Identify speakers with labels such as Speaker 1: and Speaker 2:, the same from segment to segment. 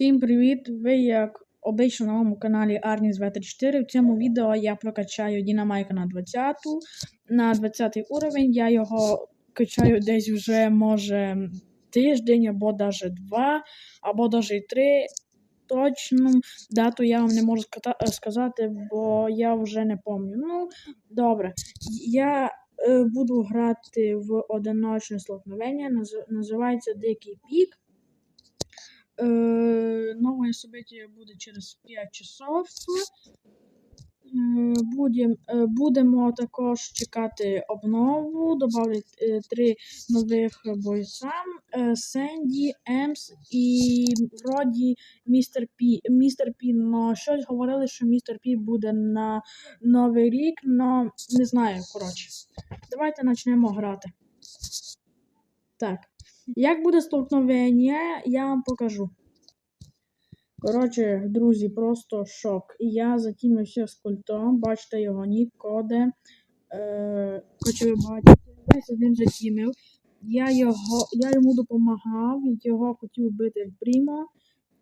Speaker 1: Всім привіт! Ви як обично на моєму каналі Arnis V34. В цьому відео я прокачаю Дінамайка на 20 на 20 уровень. Я його качаю десь вже може тиждень, або навіть два, або навіть три. Точну дату я вам не можу сказати, бо я вже не пам'ятаю. Ну, добре. Я е, буду грати в одиночне столкновення. Наз, називається Дикий Пік. Е, новое событие буде через 5 часов. Е, будем, е, будемо також чекати обнову. Добавлять три нових бойця: Сенді, Емс і вроді Містер Пі. Містер Пі, но щось говорили, що Містер Пі буде на Новий рік, но не знаю, коротше. Давайте почнемо грати. Так. Як буде столкновення, я вам покажу. Коротше, друзі, просто шок. І я затімився з культом, бачите його нік, коди. Е, Хочу ви я з ним затімив. Я його, я йому допомагав, його хотів вбити Прімо.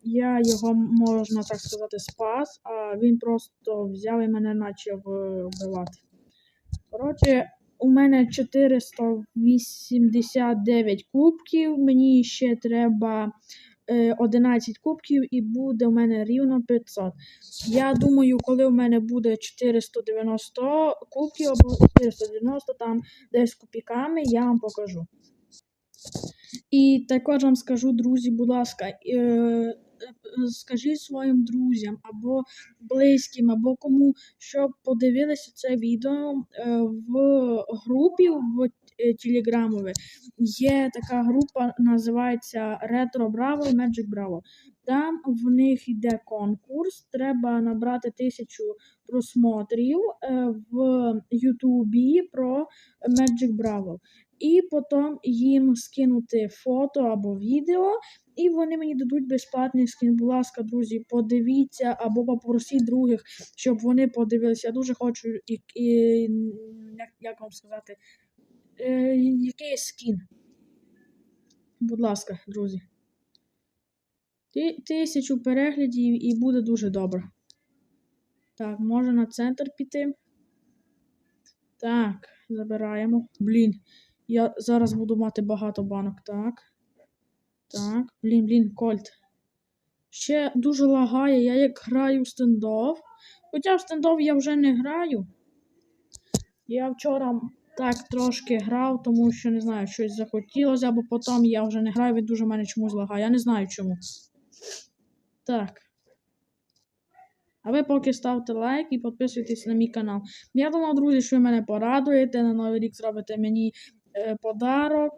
Speaker 1: Я його, можна так сказати, спас, а він просто взяв і мене почав вбивати. Коротше, у мене 489 кубків. Мені ще треба 11 е, кубків і буде у мене рівно 500. Я думаю, коли у мене буде 490 кубків або 490 там десь копійками, я вам покажу. І також вам скажу, друзі, будь ласка, е, скажіть своїм друзям або близьким, або кому, щоб подивилися це відео е, в групі в е, Телеграмові. Є така група, називається Retro Bravo Magic Bravo. Там в них йде конкурс. Треба набрати тисячу просмотрів е, в Ютубі про Magic Bravo. І потім їм скинути фото або відео, і вони мені дадуть безплатний скін. Будь ласка, друзі, подивіться або попросіть других, щоб вони подивилися. Я дуже хочу, і, і, як вам сказати, е, який скін. Будь ласка, друзі. Тисячу переглядів і буде дуже добре. Так, може на центр піти. Так, забираємо. Блін. Я зараз буду мати багато банок. Так. Так. Блін, блін, кольт. Ще дуже лагає, я як граю в стендов. Хоча в стендов я вже не граю. Я вчора так трошки грав, тому що не знаю, щось захотілося, або потім я вже не граю, він дуже мене чомусь лагає. Я не знаю чому. Так. А ви поки ставте лайк і підписуйтесь на мій канал. Я думав, друзі, що ви мене порадуєте. На новий рік зробите мені Е, подарок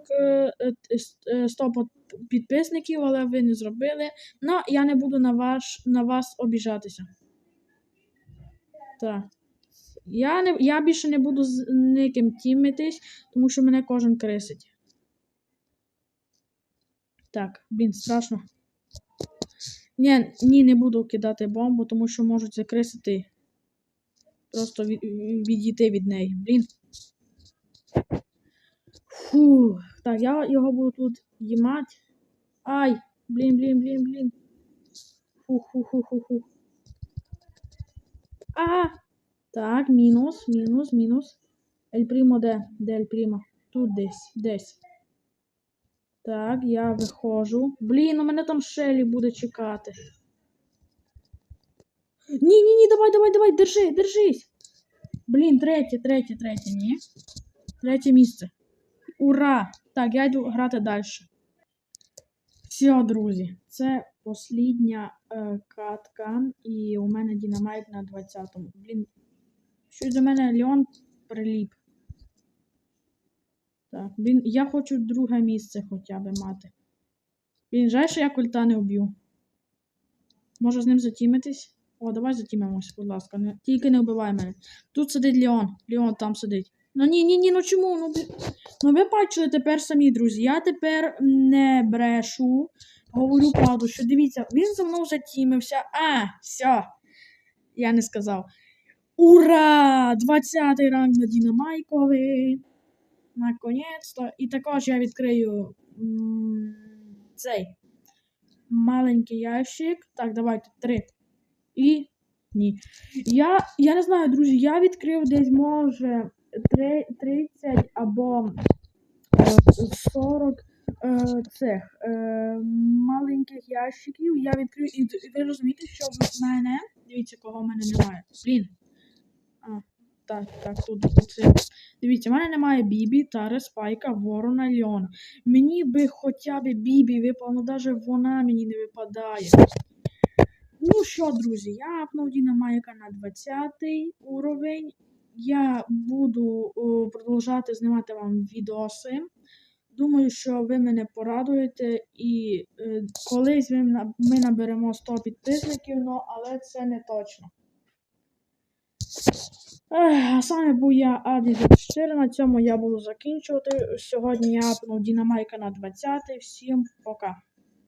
Speaker 1: 100 е, е, підписників, але ви не зробили. Ну, я не буду на ваш, на вас обіжатися. Так. Я не, я більше не буду з никим тімитись, тому що мене кожен крисить. Так, блін, страшно. Ні, ні, не буду кидати бомбу, тому що можуть закрисити. Просто від, відійти від неї. Блін. Фу. Так, я його буду тут їмати. Ай! Блін, блін, блін, блін. Фу-ху-ху-ху-ху. А! Так, мінус, мінус, мінус. Ель Примо де? Де Ель Примо? Тут десь, десь. Так, я виходжу. Блін, у мене там Шелі буде чекати. Ні, ні, ні, давай, давай, давай, держи, держись. Блін, третє, третє, третє, ні. Третє місце. Ура! Так, я йду грати далі. Все, друзі, це послідня е, катка, і у мене Дінамайк на 20-му. Блін, щось до мене Леон приліп. Так, блін, я хочу друге місце хоча б мати. Блін, жаль, що я культа не вб'ю. Можу з ним затімитись? О, давай затімимось, будь ласка. Не... Тільки не вбивай мене. Тут сидить Леон. Леон там сидить. Ну ні, ні, ні, ну чому? Ну, ну ви бачили тепер самі, друзі. Я тепер не брешу. Говорю правду, що дивіться, він за мною затімився. А, все. Я не сказав. Ура! 20-й ранг на Дінамайкові. Наконець-то. І також я відкрию цей маленький ящик. Так, давайте, три. І ні. Я, я не знаю, друзі, я відкрив десь може три- 30 або е, 40 е, цих е, маленьких ящиків. Я відкрив, і ви розумієте, що в мене. Дивіться, кого в мене немає. Блін. Так, так, тут. Дивіться, в мене немає Бібі, Тари, Спайка, Ворона, Льона. Мені би хоча б Бібі випала, ну навіть вона мені не випадає. Ну що, друзі, я апнув Дінамайка на 20 уровень. Я буду о, продовжати знімати вам відоси. Думаю, що ви мене порадуєте і е, колись ми, ми наберемо 100 підписників, ну, але це не точно. А саме був я А24, на цьому я буду закінчувати. Сьогодні я апнув Дінамайка на 20. Всім пока.